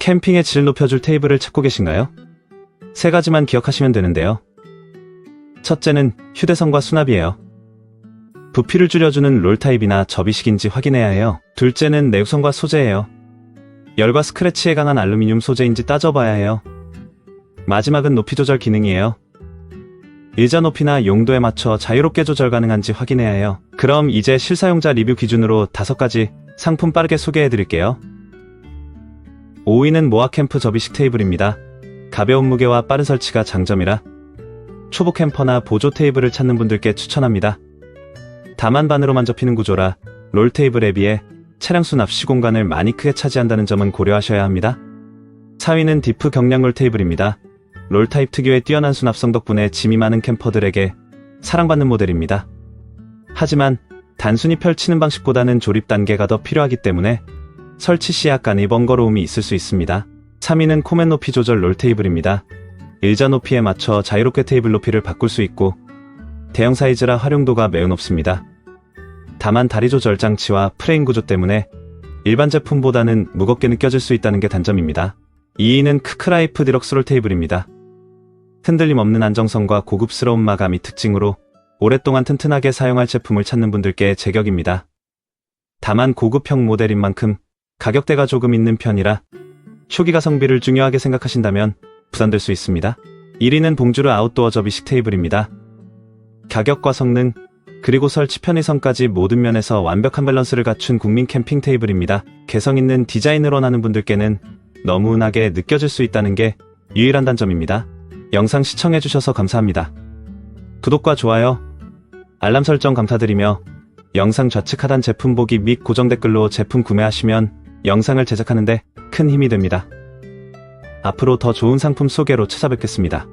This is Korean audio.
캠핑의 질을 높여줄 테이블을 찾고 계신가요? 세 가지만 기억하시면 되는데요. 첫째는 휴대성과 수납이에요. 부피를 줄여주는 롤 타입이나 접이식인지 확인해야 해요. 둘째는 내구성과 소재예요. 열과 스크래치에 강한 알루미늄 소재인지 따져봐야 해요. 마지막은 높이 조절 기능이에요. 의자 높이나 용도에 맞춰 자유롭게 조절 가능한지 확인해야 해요. 그럼 이제 실사용자 리뷰 기준으로 다섯 가지 상품 빠르게 소개해 드릴게요. 5위는 모아 캠프 접이식 테이블입니다. 가벼운 무게와 빠른 설치가 장점이라 초보 캠퍼나 보조 테이블을 찾는 분들께 추천합니다. 다만 반으로만 접히는 구조라 롤 테이블에 비해 차량 수납 시 공간을 많이 크게 차지한다는 점은 고려하셔야 합니다. 4위는 디프 경량롤 테이블입니다. 롤 타입 특유의 뛰어난 수납성 덕분에 짐이 많은 캠퍼들에게 사랑받는 모델입니다. 하지만 단순히 펼치는 방식보다는 조립 단계가 더 필요하기 때문에 설치 시 약간의 번거로움이 있을 수 있습니다. 3위는 코멘 높이 조절 롤 테이블입니다. 일자 높이에 맞춰 자유롭게 테이블 높이를 바꿀 수 있고 대형 사이즈라 활용도가 매우 높습니다. 다만 다리 조절 장치와 프레임 구조 때문에 일반 제품보다는 무겁게 느껴질 수 있다는 게 단점입니다. 2위는 크크라이프 디럭스 롤 테이블입니다. 흔들림 없는 안정성과 고급스러운 마감이 특징으로 오랫동안 튼튼하게 사용할 제품을 찾는 분들께 제격입니다. 다만 고급형 모델인 만큼 가격대가 조금 있는 편이라 초기 가성비를 중요하게 생각하신다면 부담될 수 있습니다. 1위는 봉주르 아웃도어 접이식 테이블입니다. 가격과 성능, 그리고 설치 편의성까지 모든 면에서 완벽한 밸런스를 갖춘 국민 캠핑 테이블입니다. 개성 있는 디자인을 원하는 분들께는 너무 흔하게 느껴질 수 있다는 게 유일한 단점입니다. 영상 시청해주셔서 감사합니다. 구독과 좋아요, 알람 설정 감사드리며 영상 좌측 하단 제품 보기 및 고정 댓글로 제품 구매하시면 영상을 제작하는데 큰 힘이 됩니다. 앞으로 더 좋은 상품 소개로 찾아뵙겠습니다.